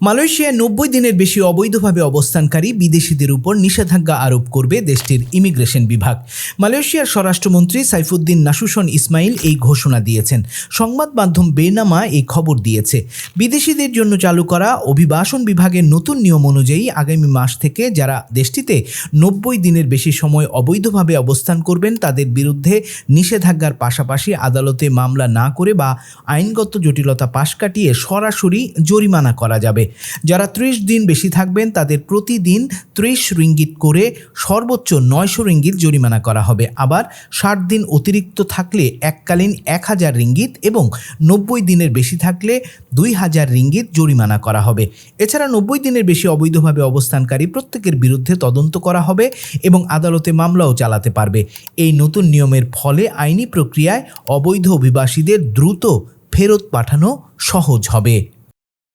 মালয়েশিয়ায় নব্বই দিনের বেশি অবৈধভাবে অবস্থানকারী বিদেশিদের উপর নিষেধাজ্ঞা আরোপ করবে দেশটির ইমিগ্রেশন বিভাগ। মালয়েশিয়ার স্বরাষ্ট্রমন্ত্রী সাইফুদ্দিন নাসুসন ইসমাইল এই ঘোষণা দিয়েছেন। সংবাদ মাধ্যম বেনামা এই খবর দিয়েছে। বিদেশিদের জন্য চালু করা অভিবাসন বিভাগের নতুন নিয়ম অনুযায়ী আগামী মাস থেকে যারা দেশটিতে নব্বই দিনের বেশি সময় অবৈধভাবে অবস্থান করবেন, তাদের বিরুদ্ধে নিষেধাজ্ঞার পাশাপাশি আদালতে মামলা না করে বা আইনগত জটিলতা পাশ কাটিয়ে সরাসরি জরিমানা করা যাবে। যারা ত্রিশ দিন বেশি থাকবেন, তাদের প্রতিদিন ত্রিশ রিঙ্গিত করে সর্বোচ্চ নয়শো রিঙ্গিত জরিমানা করা হবে। আবার ষাট দিন অতিরিক্ত থাকলে এককালীন এক হাজার রিঙ্গিত এবং নব্বই দিনের বেশি থাকলে দুই হাজার রিঙ্গিত জরিমানা করা হবে। এছাড়া নব্বই দিনের বেশি অবৈধভাবে অবস্থানকারী প্রত্যেকের বিরুদ্ধে তদন্ত করা হবে এবং আদালতে মামলাও চালাতে পারবে। এই নতুন নিয়মের ফলে আইনি প্রক্রিয়ায় অবৈধ অভিবাসীদের দ্রুত ফেরত পাঠানো সহজ হবে।